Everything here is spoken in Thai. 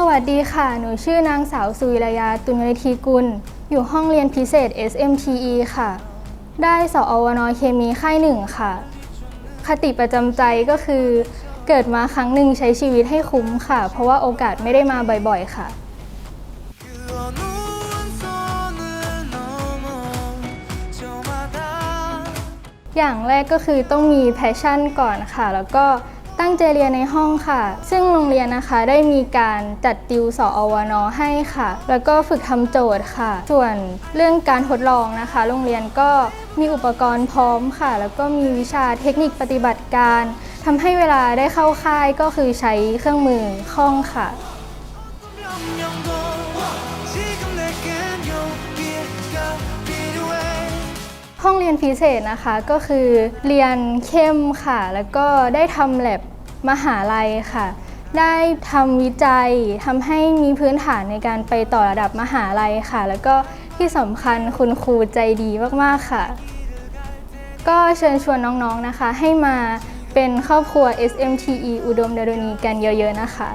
สวัสดีค่ะ หนูชื่อนางสาวสุวิรยาตุลวิธีกุล อยู่ห้องเรียนพิเศษ SMTE ค่ะ ได้สออวนเคมีค่ายหนึ่งค่ะ คติประจำใจก็คือ เกิดมาครั้งหนึ่งใช้ชีวิตให้คุ้มค่ะ เพราะว่าโอกาสไม่ได้มาบ่อยๆ ค่ะ อย่างแรกก็คือต้องมีแพชชั่นก่อนค่ะ แล้วก็ ตั้งใจเรียนในห้องค่ะ ซึ่งโรงเรียนนะคะได้มีการจัดติวสอวนให้ค่ะ แล้วก็ฝึกทำโจทย์ค่ะ ส่วนเรื่องการทดลองนะคะ โรงเรียนก็มีอุปกรณ์พร้อมค่ะ แล้วก็มีวิชาเทคนิคปฏิบัติการทำให้เวลาได้เข้าค่ายก็คือใช้เครื่องมือคล่องค่ะ ห้องเรียนพิเศษนะคะก็คือเรียนเข้มค่ะ แล้วก็ได้ทำแลบมหาลัยค่ะ ได้ทำวิจัยทำให้มีพื้นฐานในการไปต่อระดับมหาลัยค่ะ แล้วก็ที่สำคัญคุณครูใจดีมากๆค่ะ ก็เชิญชวนน้องๆนะคะ ให้มาเป็นครอบครัว SMTE อุดมดารุณีกันเยอะๆนะคะ